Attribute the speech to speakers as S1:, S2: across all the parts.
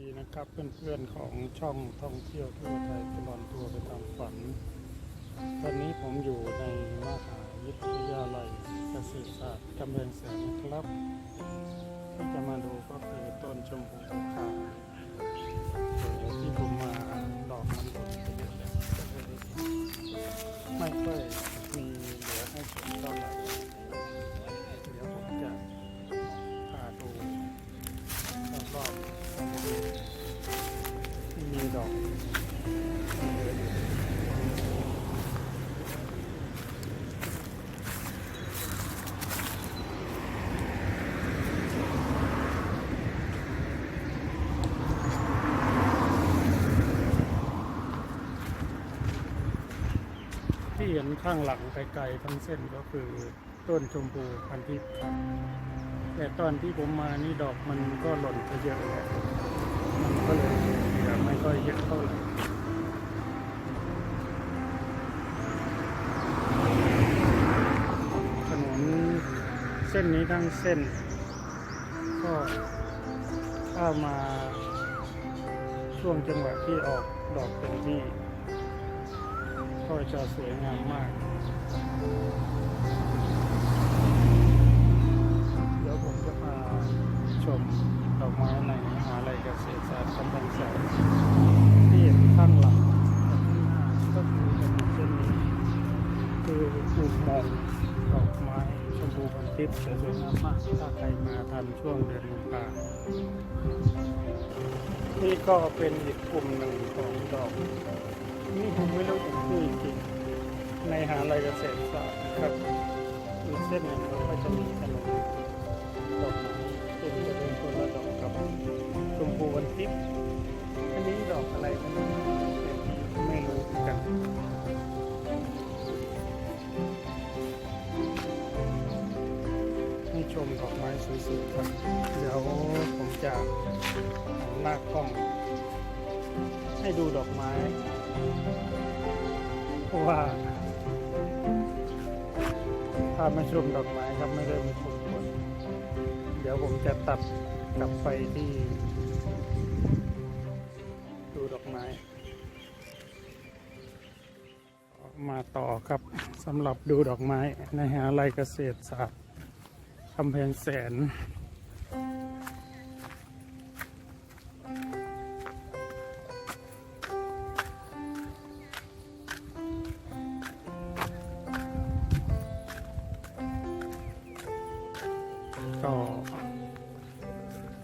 S1: ดีนะครับเพื่อนๆของช่องท่องเที่ยวทั่วไทยตลอดทัวร์ไปตามฝัน ตอนนี้ผมอยู่ในมหาวิทยาลัยเกษตรศาสตร์กำแพงแสนนะครับ ที่เห็นข้างหลังไกลๆทั้งเส้นก็คือต้นชมพูพันธุ์ทิพย์ครับแต่ตอนที่ผมมานี่ดอกมันก็หล่นไปเยอะแล้วมันก็เลยเหลือไม่ค่อยเยอะเท่าไหร่ถนนเส้นนี้ทั้งเส้น ก็ถ้ามาช่วงจังหวะที่ออกดอกเต็มที่ ก็จะสวยงามมาก เดี๋ยวผมจะพาชมดอกไม้ในมหาลัยเกษตรศาสตร์กำแพงแสนที่เห็นข้างหลังก็คือถนนเส้นนี้คืออุโมงค์ดอกไม้ชมพูพันทิพย์สวยงามมากถ้าใครมาทันช่วงเดือนกุมภานี่ก็เป็นอีกกลุ่มหนึ่งของดอก นี่ผมไม่รู้จักชื่อจริงในหาลัยเกษตรศาสตร์ครับอีกเส้นหนึ่งก็จะมีถนนดอกไม้เป็นจะเป็นคนละดอกกับชมพูวันทิพย์อันนี้ดอกอะไรกันไม่รู้กันให้ชมดอกไม้สวยๆครับ เดี๋ยวผมจะลากกล้อง ให้ดูดอกไม้เพราะว่าถ้ามาชมดอกไม้ครับไม่ได้มาชมคนเดี๋ยวผมจะตัดกลับไปที่ ดูดอกไม้ มาต่อครับสำหรับดูดอกไม้ในหาลัยเกษตรศาสตร์กำแพงแสน ก็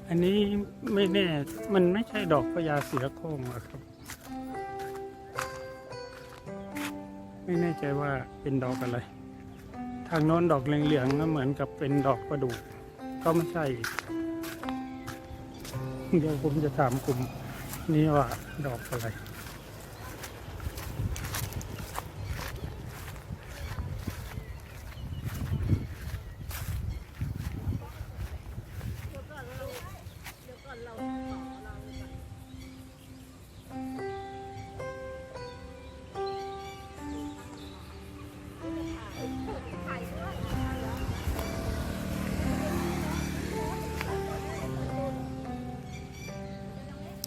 S1: อันนี้ไม่แน่ มันไม่ใช่ดอกพญาเสือโคร่งอะครับ ไม่แน่ใจว่าเป็นดอกอะไร ทางโน้นดอกเหลืองๆก็เหมือนกับเป็นดอกประดู่ก็ไม่ใช่ เดี๋ยวผมจะถามกลุ่มนี้ว่าดอกอะไร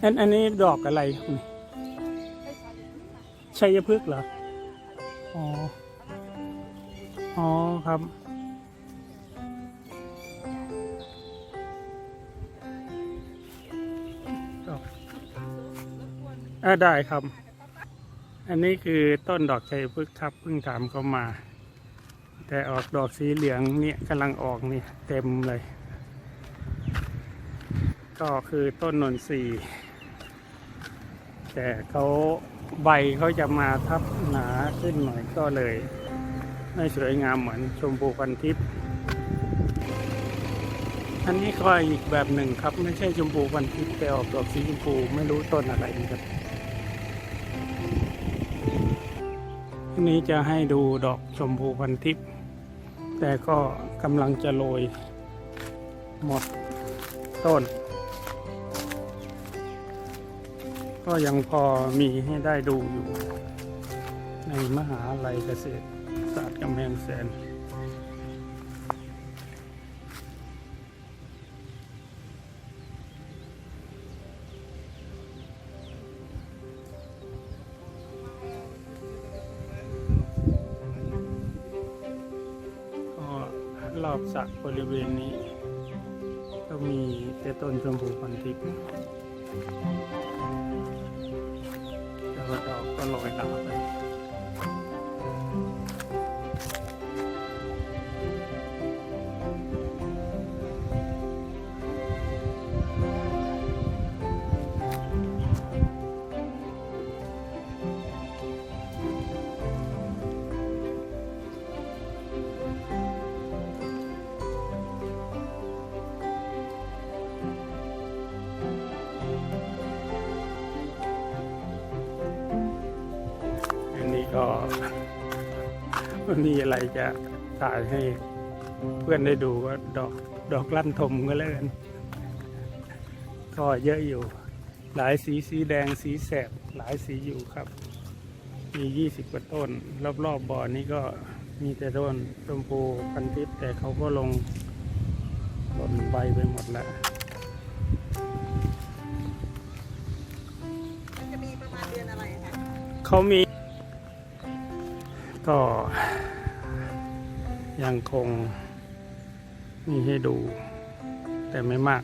S1: อันอันนี้ดอกอะไรครับชัยพฤกษ์เหรอ อ๋อ อ๋อครับ ดอกอ่าได้ครับ อันนี้คือต้นดอกชัยพฤกษ์ครับ เพิ่งถามเขามา แต่ออกดอกสีเหลืองเนี่ยกำลังออกนี่เต็มเลย ก็คือต้นนนทรีย์ แต่เขาใบเขาจะมาทับหนาขึ้นหน่อยก็เลย ไม่สวยงามเหมือนชมพูพันทิพย์อันนี้ก็อีกแบบหนึ่งครับ ไม่ใช่ชมพูพันทิพย์แต่ออกดอกสีชมพูไม่รู้ต้นอะไรเหมือนกันอันนี้จะให้ดูดอกชมพูพันทิพย์แต่ก็กำลังจะโรยหมดต้น ก็ยังพอมีให้ได้ดูอยู่ ในมหาลัยเกษตรศาสตร์กำแพงแสนรอบสระบริเวณนี้ ก็มีแต่ต้นชมพูพันทิพย์ แล้วก็ดอก ไม่มีอะไรจะถ่ายให้เพื่อนได้ดูก็ดอกดอกลั่นทมก็แล้วกันก็เยอะอยู่ หลายสีสีแดงสีแสบหลายสีอยู่ครับ มียี่สิบกว่าต้น รอบๆบบ่อนี้ก็มีแต่ต้นชมพูพันทิพย์แต่เขาก็ลงหล่นใบไปหมดแล้ว
S2: มันจะมีประมาณเดือนอะไรอะคะ
S1: เขามีก็ ยังคงมีให้ดู แต่ไม่มาก